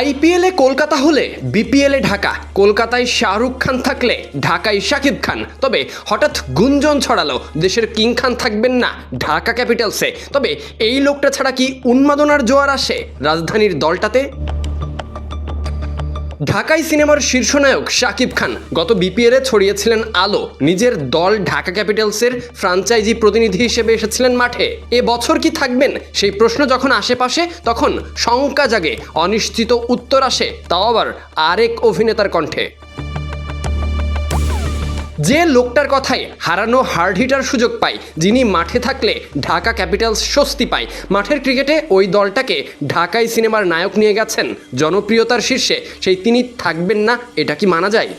আইপিএলে কলকাতা হলে, বিপিএলে ঢাকা। কলকাতায় শাহরুখ খান থাকলে ঢাকায় শাকিব খান। তবে হঠাৎ গুঞ্জন ছড়ালো, দেশের কিং খান থাকবেন না ঢাকা ক্যাপিটালসে। তবে এই লোকটা ছাড়া কি উন্মাদনার জোয়ার আসে রাজধানীর দলটাতে? ঢাকাই সিনেমার শীর্ষ নায়ক শাকিব খান গত বিপিএলে ছড়িয়েছিলেন আলো। নিজের দল ঢাকা ক্যাপিটালসের ফ্রাঞ্চাইজি প্রতিনিধি হিসেবে এসেছিলেন মাঠে। এ বছর কি থাকবেন? সেই প্রশ্ন যখন আশেপাশে, তখন শঙ্কা জাগে, অনিশ্চিত উত্তর আসে। তাও আবার আরেক অভিনেতার কণ্ঠে। যে লোকটার কথায় হারানো হার্ড হিটার সুযোগ পায়, যিনি মাঠে থাকলে ঢাকা ক্যাপিটালস স্বস্তি পায়। মাঠের ক্রিকেটে ওই দলটাকে ঢাকাই সিনেমার নায়ক নিয়ে গেছেন। জনপ্রিয়তার শীর্ষে সেই তিনি থাকবেন না, এটা কি মানা যায়?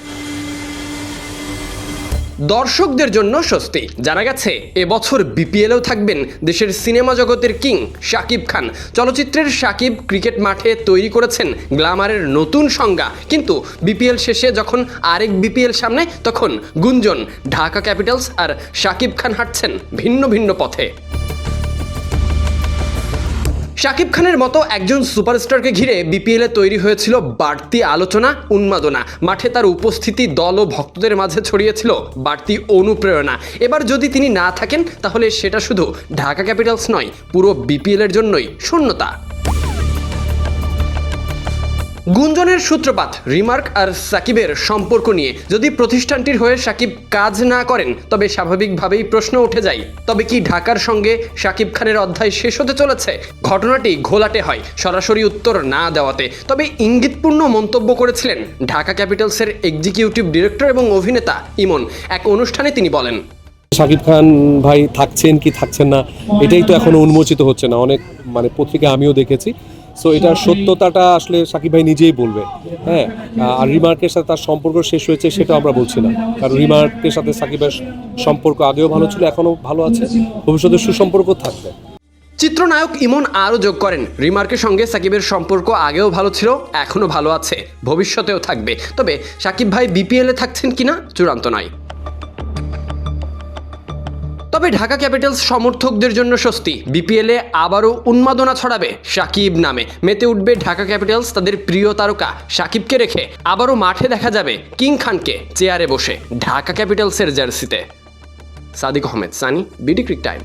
দর্শকদের জন্য স্বস্তি। জানা গেছে, এবছর বিপিএলেও থাকবেন দেশের সিনেমা জগতের কিং শাকিব খান। চলচ্চিত্রের শাকিব ক্রিকেট মাঠে তৈরি করেছেন গ্লামারের নতুন সংজ্ঞা। কিন্তু বিপিএল শেষে যখন আরেক বিপিএল সামনে, তখন গুঞ্জন, ঢাকা ক্যাপিটালস আর শাকিব খান হাঁটছেন ভিন্ন ভিন্ন পথে। শাকিব খানের মতো একজন সুপারস্টারকে ঘিরে বিপিএলে তৈরি হয়েছিল বাড়তি আলোচনা, উন্মাদনা। মাঠে তার উপস্থিতি দল ও ভক্তদের মাঝে ছড়িয়েছিল বাড়তি অনুপ্রেরণা। এবার যদি তিনি না থাকেন, তাহলে সেটা শুধু ঢাকা ক্যাপিটালস নয়, পুরো বিপিএলের জন্যই শূন্যতা। গুঞ্জনের সূত্রপাত, রিমার্ক আর সাকিবের সম্পর্ক নিয়ে। যদি প্রতিষ্ঠানটির হয়ে সাকিব কাজ না করেন, তবে স্বাভাবিকভাবেই প্রশ্ন উঠে যায়, তবে কি ঢাকার সঙ্গে সাকিব খানের অধ্যায় শেষ হতে চলেছে? ঘটনাটি ঘোলাটে হয়, সরাসরি উত্তর না দেওয়াতে। তবে ইঙ্গিতপূর্ণ মন্তব্য করেছিলেন ঢাকা ক্যাপিটালসের এক্সিকিউটিভ ডিরেক্টর এবং অভিনেতা ইমন। এক অনুষ্ঠানে তিনি বলেন শাকিব খান ভাই থাকছেন কি থাকছেন না, এটাই তো এখনও উন্মোচিত হচ্ছে না। অনেক মানে পত্রিকা আমিও দেখেছি। সো এটার সত্যতাটা আসলে সাকিব ভাই নিজেই বলবে। হ্যাঁ আর রিমার্কের সাথে তার সম্পর্ক শেষ হয়েছে সেটা আমরা বলছি না কারণ রিমার্কের সাথে সাকিবের সম্পর্ক আগেও ভালো ছিল এখনও ভালো আছে। ভবিষ্যতে সুসম্পর্ক থাকবে। চিত্রনায়ক ইমন আরও যোগ করেন। রিমার্কের সঙ্গে সাকিবের সম্পর্ক আগেও ভালো ছিল, এখনও ভালো আছে। ভবিষ্যতেও থাকবে। তবে সাকিব ভাই বিপিএলে থাকছেন কিনা চূড়ান্ত নয়। তবে ঢাকা ক্যাপিটালস সমর্থকদের জন্য স্বস্তি। বিপিএলে আবারও উন্মাদনা ছড়াবে সাকিব নামে। মেতে উঠবে ঢাকা ক্যাপিটালস তাদের প্রিয় তারকা সাকিবকে রেখে। আবারও মাঠে দেখা যাবে কিং খানকে চেয়ারে বসে ঢাকা ক্যাপিটালসের জার্সিতে। Sadiq Ahmed, Sunny, BD crick time.